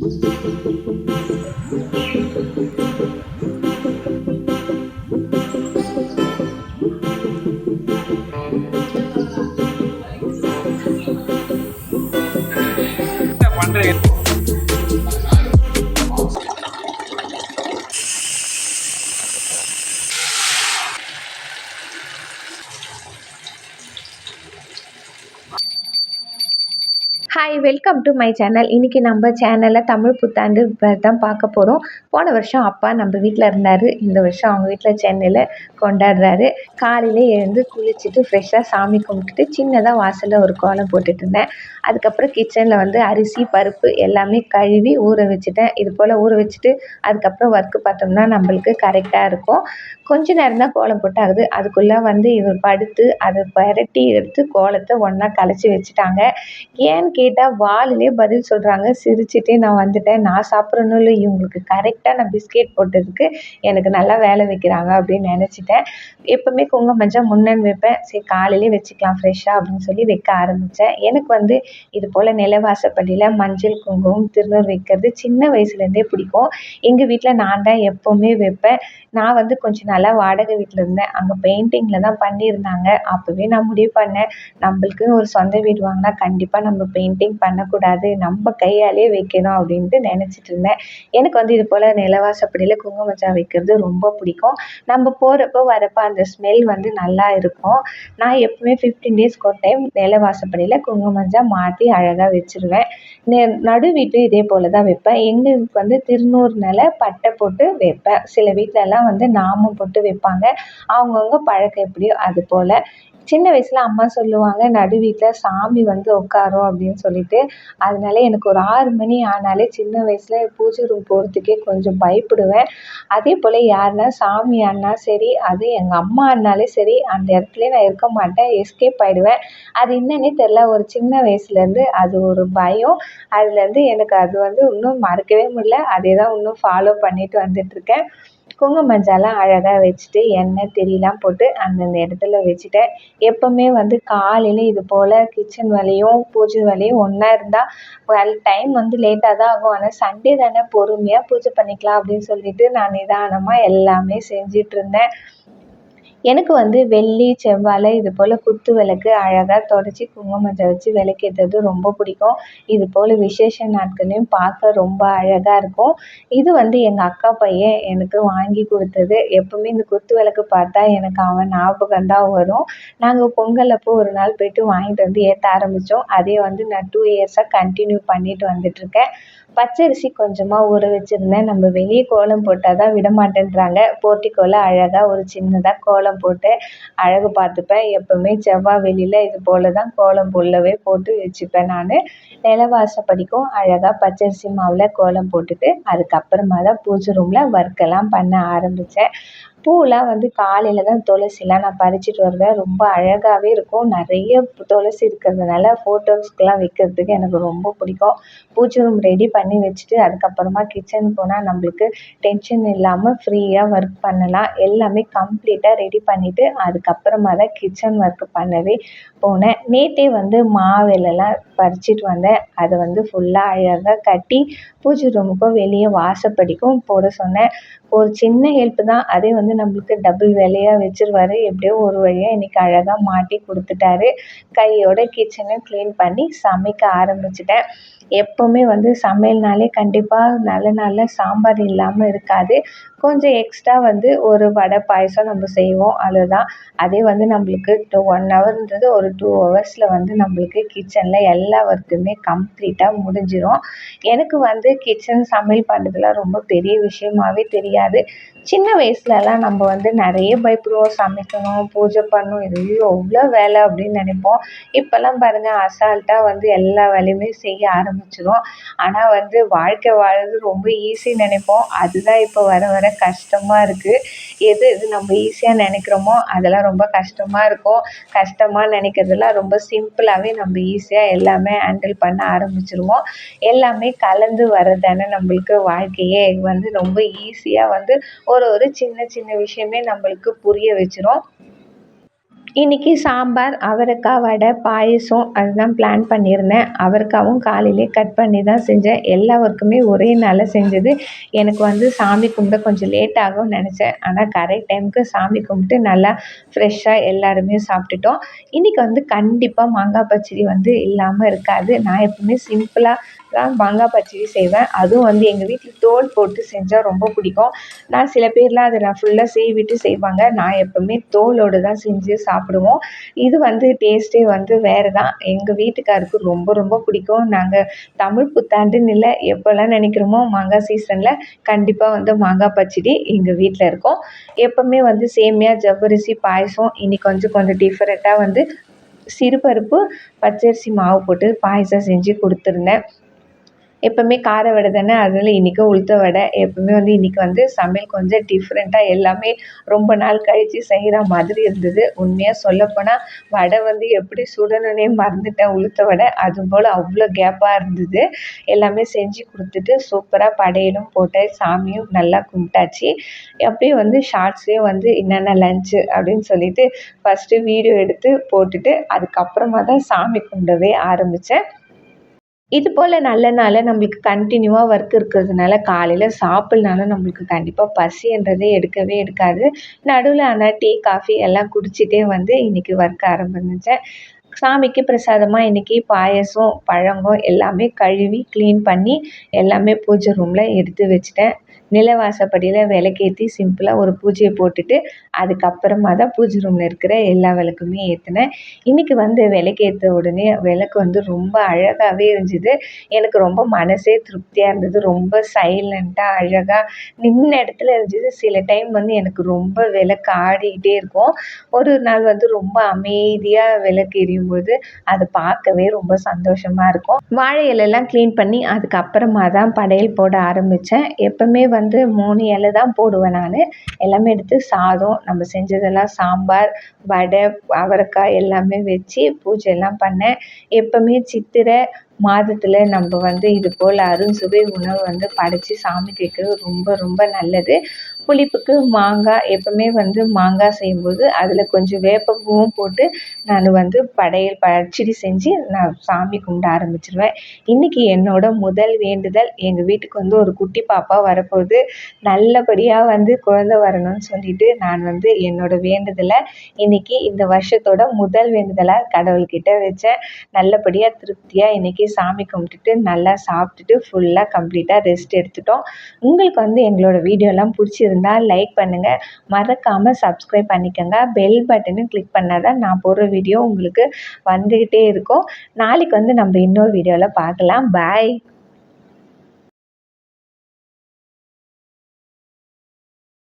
Thank you. Welcome to my channel இன்றைக்கி நம்ம சேனலில் தமிழ் புத்தாண்டு தான் பார்க்க போகிறோம் போன வருஷம் அப்பா நம்ம வீட்டில் இருந்தார். இந்த வருஷம் அவங்க வீட்டில் சென்னையில் கொண்டாடுறாரு. காலையிலே எழுந்து குளிச்சுட்டு ஃப்ரெஷ்ஷாக சாமி கும்பிட்டுட்டு சின்னதாக வாசலில் ஒரு கோலம் போட்டுட்டு இருந்தேன். அதுக்கப்புறம் கிச்சனில் வந்து அரிசி பருப்பு எல்லாமே கழுவி ஊற வச்சுட்டேன். இது போல் ஊற வச்சுட்டு அதுக்கப்புறம் ஒர்க்கு பார்த்தோம்னா நம்மளுக்கு கரெக்டாக இருக்கும். கொஞ்ச நேரம் தான் கோலம் போட்டாகுது. அதுக்குள்ளே வந்து இவர் படுத்து அதை பரட்டி எடுத்து கோலத்தை ஒன்றா கலைச்சி வச்சுட்டாங்க. ஏன்னு கேட்டால் வாலிலே பதில் சொல்கிறாங்க சிரிச்சிட்டே நான் வந்துட்டேன். நான் சாப்பிட்றணும் இல்லை இவங்களுக்கு கரெக்டாக நான் பிஸ்கெட் போட்டதுக்கு எனக்கு நல்லா வேலை வைக்கிறாங்க அப்படின்னு நினச்சிட்டேன். எப்போவுமே குங்க மஞ்சள் முன்னன் வைப்பேன். சரி காலையிலே வச்சுக்கலாம் ஃப்ரெஷ்ஷாக அப்படின்னு சொல்லி வைக்க ஆரம்பித்தேன் எனக்கு வந்து இது போல் நிலவாசப்பள்ளியில் மஞ்சள் குங்குமம் திருநூறு வைக்கிறது சின்ன வயசுலேருந்தே பிடிக்கும். எங்கள் வீட்டில் நான் தான் எப்போவுமே வைப்பேன். நான் வந்து கொஞ்சம் நல்லா வாடகை வீட்டில் இருந்தேன். அங்கே பெயிண்டிங்கில் தான் பண்ணியிருந்தாங்க. அப்போவே நான் முடிவு பண்ணேன். நம்மளுக்குன்னு ஒரு சொந்த வீடு வாங்கினா கண்டிப்பாக நம்ம பெயிண்டிங் பண்ணக்கூடாது நம்ம கையாலே வைக்கணும் அப்படின்ட்டு நினச்சிட்டு இருந்தேன். எனக்கு வந்து இது போல் நிலவாசப்படியில் குங்குமச்சா வைக்கிறது ரொம்ப பிடிக்கும். நம்ம போகிறப்போ வரப்போ அந்த ஸ்மெல் வந்து நல்லா இருக்கும். நான் எப்பவுமே ஃபிஃப்டீன் டேஸ்க்கு ஒரு டைம் நிலவாசப்படியில் குங்குமஞ்சா மாற்றி அழகாக வச்சுருவேன். நெ நடு வீட்டு இதே போல் தான் வைப்பேன். எங்களுக்கு வந்து திருநூறுனால பட்டை போட்டு வைப்பேன். சில வீட்டிலலாம் வந்து நாமம் போட்டு வைப்பாங்க. அவங்கவுங்க பழக்கம் எப்படியோ அது போல். சின்ன வயசில் அம்மா சொல்லுவாங்க நடு வீட்டில் சாமி வந்து உட்காரும் அப்படின்னு சொல்லிட்டு அதனால எனக்கு ஒரு ஆறு மணி ஆனாலே சின்ன வயசில் பூஜை ரூம் போகிறதுக்கே கொஞ்சம் பயப்படுவேன். அதே போல் யாருனா சாமி ஆடினா சரி அது எங்கள் அம்மா ஆடினாலே சரி அந்த இடத்துல நான் இருக்க மாட்டேன். எஸ்கேப் ஆகிடுவேன் அது என்னன்னே தெரில ஒரு சின்ன வயசுலேருந்து அது ஒரு பயம். அதுலேருந்து எனக்கு அது வந்து இன்னும் மறக்கவே முடியல. அதே தான் இன்னும் ஃபாலோ பண்ணிட்டு வந்துட்டுருக்கேன் குங்கும மஞ்சள்லாம் அழகாக வச்சுட்டு எண்ணெய் திரிலாம் போட்டு அந்தந்த இடத்துல வச்சுட்டேன். எப்போவுமே வந்து காலையில் இது போல் கிச்சன் வேலையும் பூஜை வேலையும் ஒன்றா இருந்தால் டைம் வந்து லேட்டாக தான் ஆகும். ஆனால் சண்டே தானே பொறுமையாக பூஜை பண்ணிக்கலாம் அப்படின்னு சொல்லிட்டு நான் நிதானமாக எல்லாமே செஞ்சிட்ருந்தேன் எனக்கு வந்து வெள்ளி செவ்வாழை இது போல் குத்து விளக்கு அழகாக தொடச்சி குங்குமம் மஞ்சள் வச்சு விளக்கேற்றது ரொம்ப பிடிக்கும். இது போல் விசேஷ நாட்கள்லையும் பார்க்க ரொம்ப அழகாக இருக்கும். இது வந்து எங்கள் அக்கா பையன் எனக்கு வாங்கி கொடுத்தது. எப்போவுமே இந்த குத்து விளக்கு பார்த்தா எனக்கு அவன் ஞாபகம் தான் வரும். நாங்கள் பொங்கல் அப்போ ஒரு நாள் போய்ட்டு வாங்கிட்டு வந்து ஏற்ற ஆரம்பித்தோம் அதே வந்து நான் டூ இயர்ஸாக கண்டினியூ பண்ணிட்டு வந்துட்டுருக்கேன் பச்சரிசி கொஞ்சமாக ஊற வச்சுருந்தேன். நம்ம வெளியே கோலம் போட்டால் தான் விட மாட்டேன்றாங்க போர்ட்டிக்கோவில் அழகாக ஒரு சின்னதாக கோலம் போட்டு அழகு பார்த்துப்பேன். எப்போவுமே செவ்வாய் வெளியில் இது போல் தான் கோலம் உள்ளவே போட்டு வச்சுப்பேன் நான். நிலவாசப்படிக்கும் அழகாக பச்சரிசி மாவில் கோலம் போட்டுட்டு அதுக்கப்புறமா தான் பூஜை ரூமில் ஒர்க்கெல்லாம் பண்ண ஆரம்பித்தேன் பூவெலாம் வந்து காலையில் தான் துளசிலாம் நான் பறிச்சுட்டு வருவேன். ரொம்ப அழகாகவே இருக்கும். நிறைய துளசி இருக்கிறதுனால ஃபோட்டோஸ்க்கெலாம் வைக்கிறதுக்கு எனக்கு ரொம்ப பிடிக்கும். பூஜை ரூம் ரெடி பண்ணி வச்சுட்டு அதுக்கப்புறமா கிச்சன் போனால் நம்மளுக்கு டென்ஷன் இல்லாமல் ஃப்ரீயாக ஒர்க் பண்ணலாம். எல்லாமே கம்ப்ளீட்டாக ரெடி பண்ணிவிட்டு அதுக்கப்புறமா தான் கிச்சன் ஒர்க் பண்ணவே போனேன். நேற்றே வந்து மாவிலலாம் பறிச்சுட்டு வந்தேன். அதை வந்து ஃபுல்லாக அழகாக கட்டி பூஜை ரூமுக்கும் வெளியே வாசப்படிக்கும் போட சொன்னேன். ஒரு சின்ன ஹெல்ப்பு தான். அதே வந்து நம்மளுக்கு டபுள் வேலையாக வச்சுருவாரு. எப்படியோ ஒரு வழியாக இன்றைக்கி அழகாக மாட்டி கொடுத்துட்டாரு. கையோட கிச்சனை க்ளீன் பண்ணி சமைக்க ஆரம்பிச்சிட்டேன். எப்போவுமே வந்து சமையல்னாலே கண்டிப்பாக நல்ல நாளில் சாம்பார் இல்லாமல் இருக்காது. கொஞ்சம் எக்ஸ்ட்ரா வந்து ஒரு வடை பாயசம் நம்ம செய்வோம். அதுதான் அதே வந்து நம்மளுக்கு டூ ஒன் ஹவர்ன்றது ஒரு டூ ஹவர்ஸில் வந்து நம்மளுக்கு கிச்சனில் எல்லா ஒர்க்குமே கம்ப்ளீட்டாக முடிஞ்சிடும் எனக்கு வந்து கிச்சன் சமையல் பண்ணுறதுலாம் ரொம்ப பெரிய விஷயமாவே தெரியாது. சின்ன வயசுலலாம் நம்ம வந்து நிறைய பயப்படுவோம். சமைக்கணும் பூஜை பண்ணணும் இது எவ்வளோ வேலை அப்படின்னு நினைப்போம். இப்போல்லாம் பாருங்கள் அசால்ட்டாக வந்து எல்லா வேலையுமே செய்ய ஆரம்பிச்சிடும் ஆனால் வந்து வாழ்க்கை வாழுறது ரொம்ப ஈஸி நினைப்போம். அதுதான் இப்போ வர வர கஷ்டமாக இருக்குது எது எது நம்ம ஈஸியாக நினைக்கிறோமோ அதெல்லாம் ரொம்ப கஷ்டமாக இருக்கும். கஷ்டமாக நினைக்கிறதெல்லாம் ரொம்ப சிம்பிளாகவே நம்ம ஈஸியாக எல்லாமே ஹேண்டில் பண்ண ஆரம்பிச்சிருவோம். எல்லாமே கலந்து வரதானே நம்மளுக்கு வாழ்க்கையே. வந்து ரொம்ப ஈஸியாக வந்து ஒரு ஒரு சின்ன சின்ன விஷயமே நம்மளுக்கு புரிய வச்சிரும். இன்றைக்கி சாம்பார் அவரைக்காய் வடை பாயசம் அதுதான் பிளான் பண்ணியிருந்தேன். அவரைக்காவும் காலையிலே கட் பண்ணி தான் செஞ்சேன். எல்லா ஒர்க்குமே ஒரே நாளில் செஞ்சது. எனக்கு வந்து சாமி கும்பிட கொஞ்சம் லேட் ஆகும்னு நினச்சேன். ஆனால் கரெக்ட் டைமுக்கு சாமி கும்பிட்டு நல்லா ஃப்ரெஷ்ஷாக எல்லாருமே சாப்பிட்டுட்டோம். இன்றைக்கி வந்து கண்டிப்பாக மாங்காய் பச்சடி வந்து இல்லாமல் இருக்காது. நான் எப்பவுமே சிம்பிளாக தான் மாங்காய் பச்சடி செய்வேன். அதுவும் வந்து எங்கள் வீட்டில் தோல் போட்டு செஞ்சால் ரொம்ப பிடிக்கும். நான் சில பேர்லாம் அதை நான் ஃபுல்லாக சீவிட்டு செய்வாங்க. நான் எப்போவுமே தோலோடு தான் செஞ்சு சாப்பிடுவோம். இது வந்து டேஸ்ட்டே வந்து வேறு தான் எங்கள் வீட்டுக்காருக்கு ரொம்ப ரொம்ப பிடிக்கும். நாங்கள் தமிழ் புத்தாண்டுன்னு இல்லை எப்போல்லாம் நினைக்கிறோமோ மாங்காய் சீசனில் கண்டிப்பாக வந்து மாங்காய் பச்சடி எங்கள் வீட்டில் இருக்கும். எப்போவுமே வந்து சேமியா ஜவ்வரிசி பாயசம் இன்னைக்கு கொஞ்சம் கொஞ்சம் டிஃப்ரெண்ட்டாக வந்து சிறுபருப்பு பச்சரிசி மாவு போட்டு பாயசம் செஞ்சு கொடுத்துருந்தேன். எப்போவுமே கார வடை தானே? அதனால் இன்றைக்கி உளுத்த வடை எப்போவுமே வந்து இன்றைக்கி வந்து சமையல் கொஞ்சம் டிஃப்ரெண்ட்டாக எல்லாமே ரொம்ப நாள் கழித்து செய்கிற மாதிரி இருந்தது. உண்மையாக சொல்லப்போனால் வடை வந்து எப்படி சுடணுன்னே மறந்துட்டேன் உளுத்த வடை. அதுபோல் அவ்வளோ கேப்பாக இருந்தது. எல்லாமே செஞ்சு கொடுத்துட்டு சூப்பராக படையலும் போட்டு சாமியும் நல்லா கும்பிட்டாச்சு. அப்படியே வந்து ஷார்ட்ஸ்லேயும் வந்து என்னென்ன லஞ்சு அப்படின்னு சொல்லிட்டு ஃபஸ்ட்டு வீடியோ எடுத்து போட்டுட்டு அதுக்கப்புறமா தான் சாமி கும்பிடவே ஆரம்பித்தேன் இது போல் நல்ல நாளில் நம்மளுக்கு கண்டினியூவாக ஒர்க் இருக்கிறதுனால காலையில் சாப்பிட்லனாலும் நம்மளுக்கு கண்டிப்பாக பசின்றதே எடுக்கவே எடுக்காது. நடுவில் ஆனால் டீ காஃபி எல்லாம் குடிச்சிட்டே வந்து இன்றைக்கி ஒர்க் ஆரம்பிச்சேன். சாமிக்கு பிரசாதமாக இன்றைக்கி பாயசம் பழங்கம் எல்லாமே கழுவி க்ளீன் பண்ணி எல்லாமே பூஜை ரூமில் எடுத்து வச்சுட்டேன். நிலவாசப்படியில் விளக்கேற்றி சிம்பிளாக ஒரு பூஜையை போட்டுட்டு அதுக்கப்புறமா தான் பூஜை ரூமில் இருக்கிற எல்லா விளக்குமே ஏற்றினேன் இன்றைக்கி வந்து விளக்கேற்ற உடனே விளக்கு வந்து ரொம்ப அழகாகவே இருந்துது. எனக்கு ரொம்ப மனசே திருப்தியாக இருந்தது. ரொம்ப சைலண்ட்டாக அழகாக நின்ன இடத்துல இருந்துச்சு சில டைம் வந்து எனக்கு ரொம்ப விளக்கு ஆடிக்கிட்டே இருக்கும். ஒரு நாள் வந்து ரொம்ப அமைதியாக விளக்கு எரியும் போது அதை பார்க்கவே ரொம்ப சந்தோஷமாக இருக்கும். வாழை இலையெல்லாம் க்ளீன் பண்ணி அதுக்கப்புறமா தான் படையல் போட ஆரம்பித்தேன் எப்போவுமே வந்து மூணு இலை தான் போடுவேன் நான். எல்லாமே எடுத்து சாதம் நம்ம செஞ்சதெல்லாம் சாம்பார் வடை அவரைக்காய் எல்லாமே வச்சு பூஜை எல்லாம் பண்ணேன். எப்போவுமே சித்திரை மாதத்தில் நம்ம வந்து இது போல் அறுசுவை உணவு வந்து படைத்து சாமிக்கு வைக்கிறது ரொம்ப ரொம்ப நல்லது. புளிப்புக்கு மாங்காய் எப்போவுமே வந்து மாங்காய் செய்யும்போது அதில் கொஞ்சம் வேப்பப்பூவும் போட்டு நான் வந்து படையல் பச்சடி செஞ்சு நான் சாமி கும்பிட ஆரம்பிச்சிருவேன். இன்றைக்கி என்னோடய முதல் வேண்டுதல் எங்கள் வீட்டுக்கு வந்து ஒரு குட்டி பாப்பா வரப்போகுது. நல்லபடியாக வந்து குழந்த வரணும்னு சொல்லிட்டு நான் வந்து என்னோடய வேண்டுதலை இன்றைக்கி இந்த வருஷத்தோட முதல் வேண்டுதலாக கடவுள்கிட்ட வச்சேன். நல்லபடியாக திருப்தியாக இன்றைக்கி சாமி கும்பிட்டுட்டு நல்லா சாப்பிட்டுட்டு ஃபுல்லாக கம்ப்ளீட்டாக ரெஸ்ட் எடுத்துட்டோம். உங்களுக்கு வந்து எங்களோட வீடியோலாம் பிடிச்சிருந்தா லைக் பண்ணுங்கள் மறக்காமல் சப்ஸ்கிரைப் பண்ணிக்கோங்க. பெல் பட்டனும் கிளிக் பண்ணால் தான் நான் போடுற வீடியோ உங்களுக்கு வந்துக்கிட்டே இருக்கும். நாளைக்கு வந்து நம்ம இன்னொரு வீடியோவில் பார்க்கலாம். பாய்